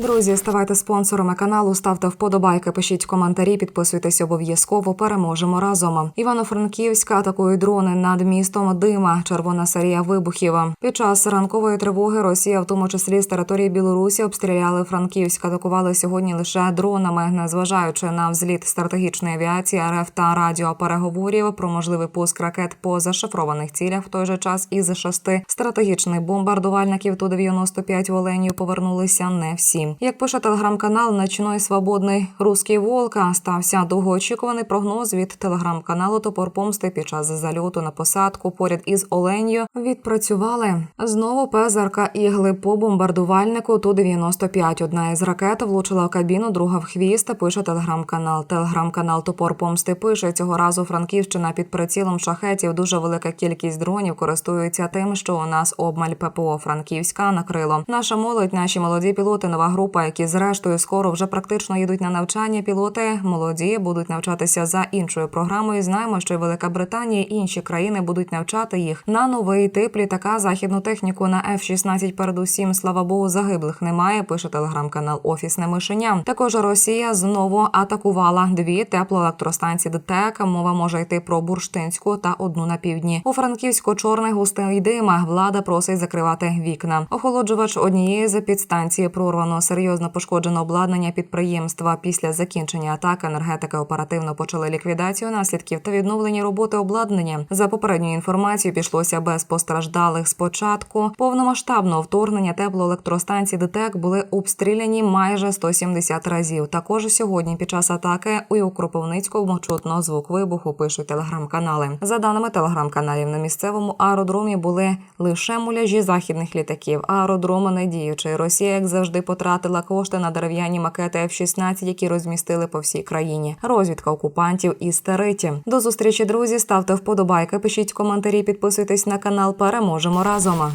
Друзі, ставайте спонсорами каналу, ставте вподобайки, пишіть коментарі, підписуйтесь обов'язково. Переможемо разом. Івано-Франківська атакують дрони над містом Дима. Червона серія вибухів. Під час ранкової тривоги Росія, в тому числі з території Білорусі, обстріляли Франківськ. Атакували сьогодні лише дронами, незважаючи на взліт стратегічної авіації РФ та радіопереговорів про можливий пуск ракет по зашифрованих цілях. В той же час із шести стратегічних бомбардувальників ту 95 в Оленію повернулися не всі. Як пише телеграм-канал Ночной свободний руський волка, стався довгоочікуваний прогноз від телеграм-каналу Топор Помсти під час зальоту на посадку поряд із Оленью. Відпрацювали знову ПЗРК ігли по бомбардувальнику ту 95 Одна із ракет влучила в кабіну, друга в хвіст. Пише телеграм-канал. Телеграм-канал Топор Помсти пише цього разу. Франківщина під прицілом шахетів. Дуже велика кількість дронів користуються тим, що у нас обмаль ППО Франківська накрило. Наша молодь, наші молоді пілоти, нова група, які зрештою скоро вже практично їдуть на навчання. Пілоти молоді будуть навчатися за іншою програмою. Знаємо, що і Велика Британія і інші країни будуть навчати їх на новий тип літака, західну техніку на F-16 Передусім, слава Богу, загиблих немає. Пише телеграм-канал Офісне мишеня. Також Росія знову атакувала дві теплоелектростанції ДТЕК. Мова може йти про Бурштинську та одну на півдні. У Франківську чорний густий дима. Влада просить закривати вікна. Охолоджувач однієї з підстанції прорвано серйозно пошкоджено обладнання підприємства. Після закінчення атаки енергетики оперативно почали ліквідацію наслідків та відновлення роботи обладнання. За попередньою інформацією пішлося без постраждалих. Спочатку повномасштабного вторгнення теплоелектростанції ДТЕК були обстріляні майже 170 разів. Також сьогодні під час атаки у Кропивницькому чутно звук вибуху. Пишуть телеграм-канали. За даними телеграм-каналів, на місцевому аеродромі були лише муляжі західних літаків. Аеродром не діючий. Росія, як завжди, потратила кошти на дерев'яні макети F-16, які розмістили по всій країні. Розвідка окупантів і стариті. До зустрічі, друзі. Ставте вподобайки, пишіть коментарі, підписуйтесь на канал. Переможемо разом.